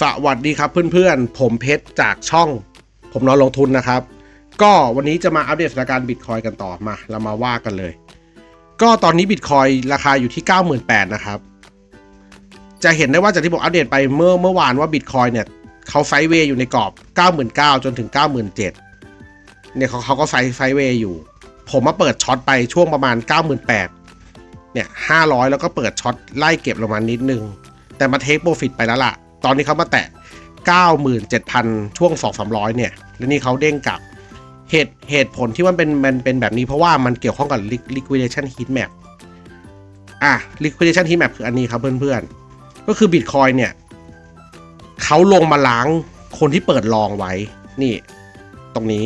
สวัสดีครับเพื่อนๆ ผมเพชรจากช่อง ผมนอนลงทุนนะครับ ก็วันนี้จะมาอัปเดตสถานการณ์บิตคอยกันต่อมา เรามาว่ากันเลย ก็ตอนนี้บิตคอยราคาอยู่ที่ 98,000นะครับ จะเห็นได้ว่าจากที่ผมอัปเดตไปเมื่อเมื่อวานว่าบิตคอยเนี่ยเขาไซเวย์อยู่ในกรอบ 99,000จนถึง 97,000เนี่ยเขาเขาก็ไซไซเวย์อยู่ ผมมาเปิดช็อตไปช่วงประมาณ 98,000เนี่ย500 แล้วก็เปิดช็อตไล่เก็บลงมานิดนึง แต่มาเทคโปรฟิตไปแล้วล่ะ ตอนนี้เขามาแตะ 97,000 ช่วง 2-300 เนี่ย แล้วนี่เขาเด้งกลับเหตุเหตุผลที่มันเป็นมันเป็นแบบนี้เพราะว่ามันเกี่ยวข้องกับ liquidation heat map อะ liquidation heat map คืออันนี้ครับเพื่อนๆ ก็คือ Bitcoin เนี่ยเขาลงมาล้างคนที่เปิดลองไว้ นี่ ตรงนี้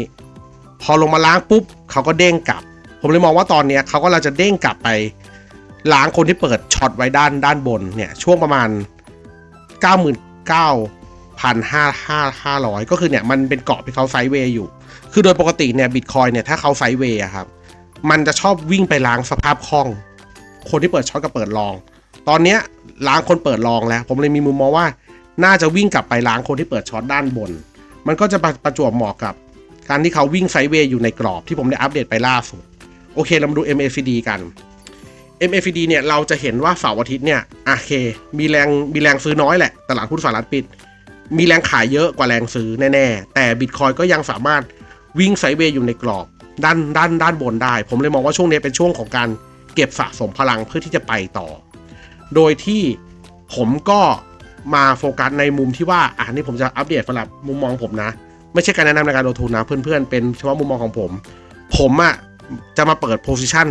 พอลงมาล้างปุ๊บเขาก็เด้งกลับ ผมเลยมองว่าตอนเนี้ยเขาก็เราจะเด้งกลับไป ล้างคนที่เปิดช็อตไว้ด้านด้านบนเนี่ย ช่วงประมาณ 9 0 0 0 9,500 ก็คือเนี่ยมันเป็นเกาะที่เขาไซด์เวย์อยู่ คือโดยปกติเนี่ยบิตคอยเนี่ยถ้าเขาไซด์เวย์ครับ มันจะชอบวิ่งไปล้างสภาพคล่อง คนที่เปิดช็อตกับเปิดลอง ตอนเนี้ยล้างคนเปิดลองแล้ว ผมเลยมีมุมมองว่า น่าจะวิ่งกลับไปล้างคนที่เปิดช็อตด้านบน มันก็จะประประจวบเหมาะกับ การที่เขาวิ่งไซด์เวย์อยู่ในกรอบที่ผมได้อัปเดตไปล่าสุด โอเคเรามาดู MACD กัน MACD เนี่ยเราจะเห็นว่าเสาร์อาทิตย์เนี่ยโอเค มีแรงมีแรงซื้อน้อยแหละ ตลาดหุ้นสหรัฐปิด มีแรงขายเยอะกว่าแรงซื้อแน่ๆ แต่บิตคอยก็ยังสามารถวิ่งไซด์เวย์อยู่ในกรอบ ด้านด้านด้านบนได้ ผมเลยมองว่าช่วงนี้เป็นช่วงของการเก็บสะสมพลังเพื่อที่จะไปต่อ โดยที่ผมก็มาโฟกัสในมุมที่ว่าอะนี่ผมจะอัปเดตสำหรับมุมมองผมนะ ไม่ใช่การแนะนำในการลงทุนนะเพื่อนๆ เป็นเฉพาะมุมมองของผม ผมอะจะมาเปิดโพซิชัน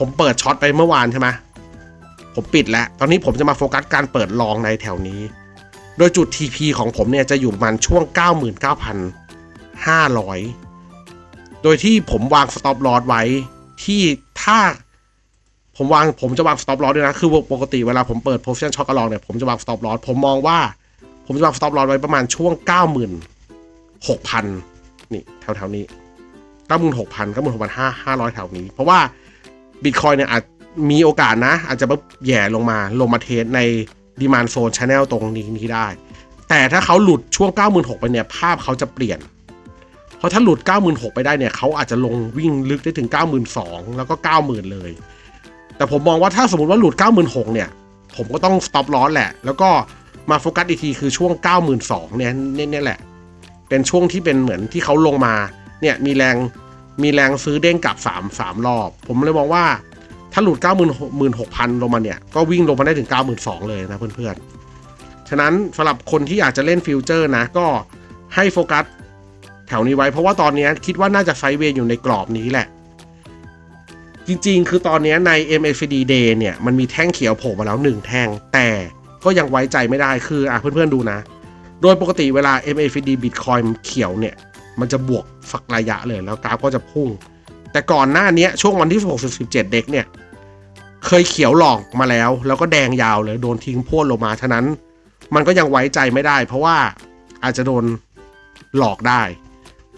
ผมเปิดช็อตไปเมื่อวานใช่ไหมผมปิดแล้ว ตอนนี้ผมจะมาโฟกัสการเปิดลองในแถวนี้ โดยจุด TP ของผมเนี่ยจะอยู่ประมาณช่วง 99,500 โดยที่ผมวาง stop loss ไว้ที่ถ้าผมวางผมจะวาง stop loss ด้วยนะ คือปกติเวลาผมเปิด position short กระลองเนี่ยผมจะวาง stop loss ผมมองว่า ผมจะวาง stop loss ไว้ประมาณช่วง 96,000 นี่แถวๆนี้96,000 96,500แถวนี้ เพราะว่า บิตคอยเนี่ยอาจมีโอกาสนะ อาจจะแบบแย่ลงมาลงมาเทสในดีมานโซนช n แนลตรงนี้นี้ได้ แต่ถ้าเขาหลุดช่วง 9 6 0 0ไปเนี่ย ภาพเขาจะเปลี่ยน เพราะถ้าหลุด 96,000ไปได้เนี่ยเขาอาจจะลงวิ่งลึกได้ถึง 92,000แล้วก็ 90,000 เลย แต่ผมมองว่าถ้าสมมติว่าหลุด 96,000เนี่ย ผมก็ต้อง stop loss แหละ แล้วก็มาโฟกัสอีกทีคือช่วง 92,000เนี่ยเนี่ยเนี่ยแหละ เป็นช่วงที่เป็นเหมือนที่เขาลงมาเนี่ยมีแรง มีแรงซื้อเด้งกลับ 3 3 รอบ ผมเลยมองว่าถ้าหลุด 96,000ลงมาเนี่ย ก็วิ่งลงมาได้ถึง 92,000เลยนะเพื่อนๆ ฉะนั้นสำหรับคนที่อยากจะเล่นฟิวเจอร์นะ ก็ให้โฟกัสแถวนี้ไว้ เพราะว่าตอนนี้คิดว่าน่าจะไซเวย์อยู่ในกรอบนี้แหละ จริงๆ คือตอนนี้ใน MACD Day เนี่ย มันมีแท่งเขียวโผล่มาแล้ว 1 แท่ง แต่ก็ยังไว้ใจไม่ได้คืออะเพื่อนๆดูนะ โดยปกติเวลา MACD Bitcoin เขียวเนี่ย มันจะบวกสักระยะเลยแล้วกราฟก็จะพุ่ง แต่ก่อนหน้านี้ช่วงวันที่67เด็กเนี่ย เคยเขียวหลอกมาแล้ว แล้วก็แดงยาวเลยโดนทิ้งพ่วลงมาฉะนั้น มันก็ยังไว้ใจไม่ได้ เพราะว่าอาจจะโดนหลอกได้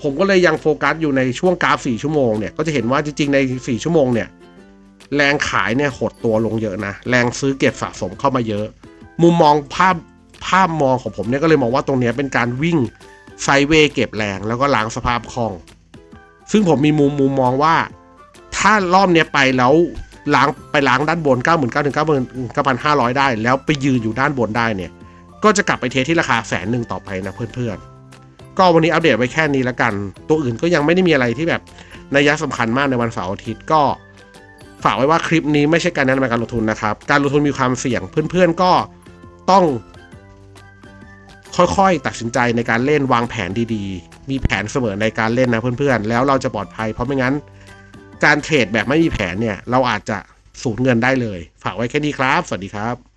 ผมก็เลยยังโฟกัสอยู่ในช่วงกราฟ 4 ชั่วโมงเนี่ยก็จะเห็นว่าจริงๆใน 4 ชั่วโมงเนี่ยแรงขายเนี่ยหดตัวลงเยอะนะ แรงซื้อเก็บสะสมเข้ามาเยอะ มุมมองภาพภาพมองของผมเนี่ยก็เลยมองว่าตรงนี้เป็นการวิ่ง ไซเวย์เก็บแรงแล้วก็ล้างสภาพคล่อง ซึ่งผมมีมุมมุมมองว่า ถ้ารอบเนี้ยไปแล้วล้างไปล้างด้านบน 9 9 0 0 0ถึง9,500 ได้ แล้วไปยืนอยู่ด้านบนได้เนี่ย ก็จะกลับไปเทสที่ราคาแสนหนึ่งต่อไปนะเพื่อนๆ ก็วันนี้อัปเดตไว้แค่นี้แล้วกัน ตัวอื่นก็ยังไม่ได้มีอะไรที่แบบนัยสำคัญมากในวันเสาร์อาทิตย์ก็ฝากไว้ว่าคลิปนี้ไม่ใช่การแนะนำการลงทุนนะครับ การลงทุนมีความเสี่ยงเพื่อนๆก็ต้อง ค่อยๆ ตัดสินใจในการเล่นวางแผนดีๆ มีแผนเสมอในการเล่นนะเพื่อนๆ แล้วเราจะปลอดภัย เพราะไม่งั้น การเทรดแบบไม่มีแผนเนี่ย เราอาจจะสูญเงินได้เลย ฝากไว้แค่นี้ครับ สวัสดีครับ